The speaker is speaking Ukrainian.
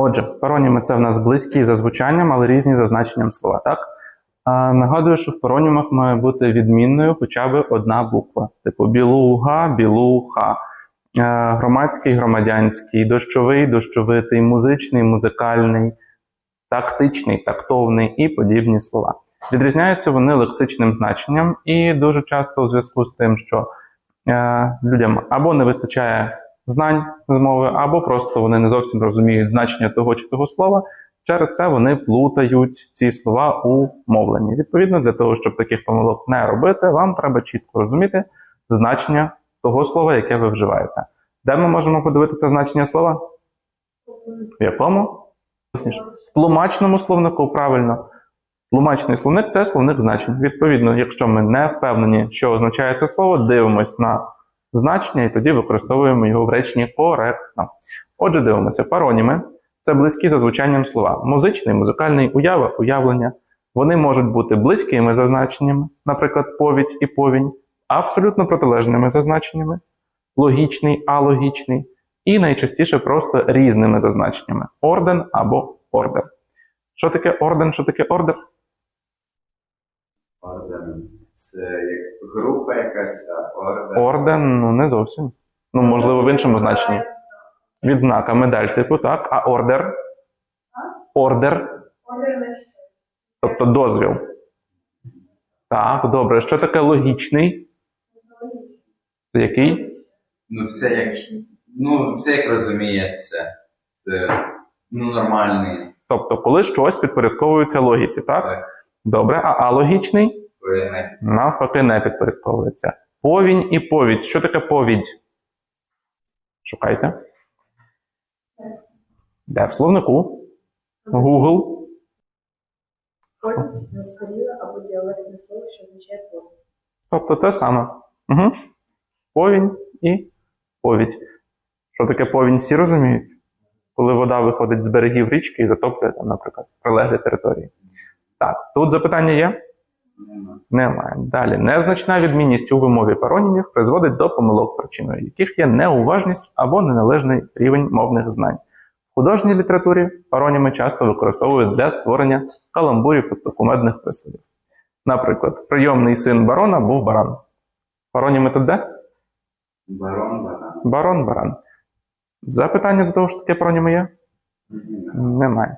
Отже, пароніми це в нас близькі за звучанням, але різні за значенням слова, так? А, нагадую, що в паронімах має бути відмінною хоча б одна буква. Типу білуга, білуха, громадський, громадянський, дощовий, дощовитий, музичний, музикальний, тактичний, тактовний і подібні слова. Відрізняються вони лексичним значенням, і дуже часто у зв'язку з тим, що е, людям або не вистачає знань з мови, або просто вони не зовсім розуміють значення того чи того слова. Через це вони плутають ці слова у мовленні. Відповідно, для того, щоб таких помилок не робити, вам треба чітко розуміти значення того слова, яке ви вживаєте. Де ми можемо подивитися значення слова? В якому? В тлумачному словнику, правильно. Тлумачний словник це словник значень. Відповідно, якщо ми не впевнені, що означає це слово, дивимось на значення і тоді використовуємо його в реченні коректно. Отже, дивимося, пароніми це близькі за звучанням слова. Музичний, музикальний, уява, уявлення. Вони можуть бути близькими за значеннями, наприклад, повідь і повінь, абсолютно протилежними за значеннями, логічний, алогічний, і найчастіше просто різними за значеннями орден або ордер. Що таке орден, що таке ордер? Це як група якась, а орден. Орден, ну не зовсім. Ну, можливо, в іншому значенні. Відзнака, медаль, типу, так, а ордер? Ордер, тобто дозвіл. Так, добре. Що таке логічний? Це який? Ну, все як, ну, все як розуміється. Це ну, нормальний. Тобто, коли щось підпорядковується логіці, так? Так. Добре, а алогічний Воєнне. навпаки не підпорядковується. Повінь і повідь. Що таке повідь? Шукайте. Де в словнику? Google. Ходить застаріле або діалектне слово, що означає повідь. Тобто те саме. Угу. Повінь і повідь. Що таке повінь, всі розуміють? Коли вода виходить з берегів річки і затоплює там, наприклад, прилеглі території. Так, тут запитання є? Нема. Немає. Далі. Незначна відмінність у вимові паронімів призводить до помилок, причиною яких є неуважність або неналежний рівень мовних знань. В художній літературі пароніми часто використовують для створення каламбурів, тобто кумедних присловів. Наприклад, прийомний син барона був баран. Пароніми тут де? Барон баран. Барон баран. Запитання до того, що таке пароніми є? Мгм. Немає.